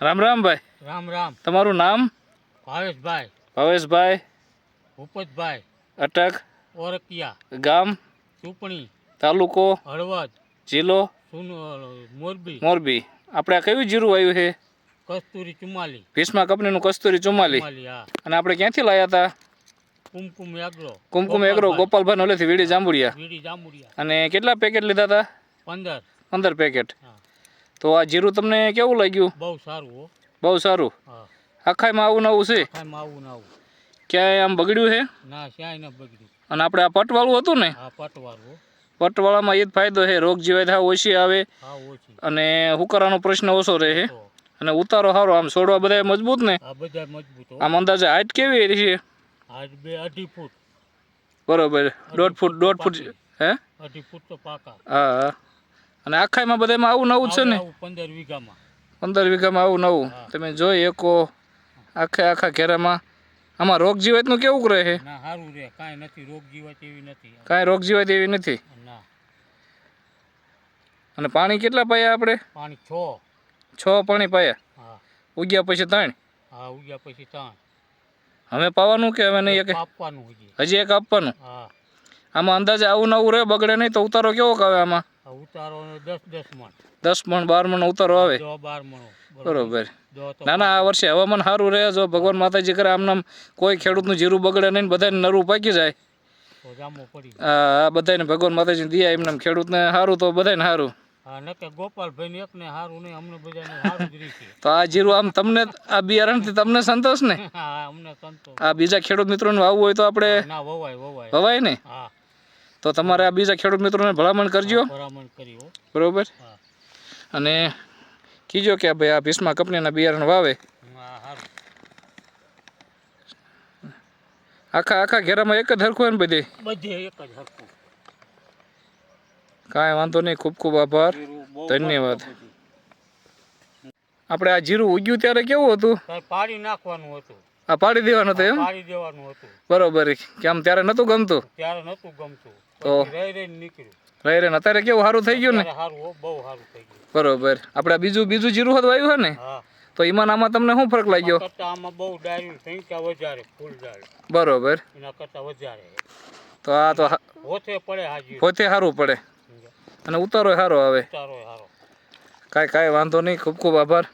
રામ રામ ભાઈ. રામ રામ. તમારું નામ? ભાવેશભાઈ. ભાવેશભાઈ. ભૂપતભાઈ. અટક. ઓરકિયા. ગામ? ચૂંટણી. તાલુકો? હળવદ. જિલ્લો? મોરબી. મોરબી. આપણે કયું જીરું આવ્યું છે? કસ્તુરી ચુમ્માલી. ભીષ્મા કંપનીનું કસ્તુરી ચુમ્માલી. અને આપણે ક્યાંથી લાયા હતા કુમકુમ એગ્રો કુમકુમ એગ્રો ગોપાલભાઈ. નોલેથી વીડી જાંબુડિયા. વીડી જાંબુડિયા. અને કેટલા પેકેટ લીધા હતા પંદર. પંદર પેકેટ. તો આ જીરું તમને કેવું લાગ્યું? બહુ સારું બહુ સારું? આખા માં આવું નવું છે? આવું ક્યાંય આમ બગડ્યું છે? ના શ્યાય ન બગડ્યું. અને આપણે આ પટવાળું હતું ને? હા પટવાળામાં એ જ ફાયદો છે રોગ જીવાય થાય ઓછી આવે. અને હુકારાનો પ્રશ્ન ઓછો રહે છે. અને ઉતારો સારો આમ છોડવા બધા મજબૂત ને? હો આમ અંદાજે હાઈટ કેવી છે અઢી ફૂટ. બરોબર. દોઢ ફૂટ દોઢ ફૂટ હે? અઢી ફૂટ તો પાકા. હા હા. અને આખાઈમાં બધામાં આવું નવું છે ને? પંદર વીઘામાં. પંદર વીઘામાં આવું નવું. તમે જોઈ એકો આખે આખા ઘેરામાં. આમાં રોગ જીવાતનું કેવું રહે? સારું રે કાંઈ નથી રોગ જીવાત એવી નથી. કાંઈ રોગ જીવાત એવી નથી? અને પાણી કેટલા પાયા આપણે? પાણી છ. છ પાણી પાયા? ઉગ્યા પછી ત્રણ? હા ઉગ્યા પછી ત્રણ. હવે પાવાનું કે હવે નહીં? એક આપવાનું હજી. એક આપવાનું? આમાં અંદાજે આવું નવું રહે બગડે નહીં તો ઉતારો કેવો આવે આમાં? ઉતારો દસ દસ મણ. દસ મણ બાર મણ ઉતારો આવે? બાર મણો. બરોબર. ના ના આ વર્ષે હવામાન સારું રહે જો ભગવાન માતાજી કરે આમ કોઈ ખેડૂતનું જીરું બગડે નહીં ને બધાને નરું પાકી જાય. બધાને ભગવાન માતાજી દિયા એમને ખેડૂતને સારું તો બધાને સારું તો આ જીરું આમ તમને આ બિયારણથી તમને સંતોષ ને? આ બીજા ખેડૂત મિત્રોને વાવવું હોય તો આપણે ના વવાય ને? હા. તો તમારે આ બીજા ખેડૂત મિત્રોને ભલામણ કરજો. બરોબર? અને કીજો કે ભાઈ આ ભીષ્મા કંપનીના બિયારણ વાવે. આખા આખા ઘેરામાં એક જ હરખું હોય ને બધી? બધે એક જ હરખું. કાંઈ વાંધો નહીં ખૂબ ખૂબ આભાર. ધન્યવાદ. આપણે આ જીરું ઉગ્યું ત્યારે કેવું હતું? પાડી નાખવાનું હતું. આ પાડી દેવાનું હતું એમ? પાડી દેવાનું હતું. બરોબર. કેમ ત્યારે નહોતું ગમતું? ત્યારે નહોતું ગમતું. તો? રહી રહી નીકળ્યું. રહી રહે અત્યારે કેવું સારું થઈ ગયું ને? સારું બહુ સારું થઈ ગયું. બરોબર. આપણે બીજું બીજું જીરું હતું આવ્યું હોય ને? તો એમાં આમાં તમને શું ફરક લાગ્યો? આમાં બહુ ડાયરી સંખ્યા વધારે ફૂલ ડાળ બરોબર. એના કરતા વધારે. તો આ તો હા- પડે હાજી. પોતે સારું પડે. અને ઉતારો સારો આવે. ઉતારો સારો. કાંઈ કાંઈ વાંધો નહીં. ખૂબ ખૂબ આભાર.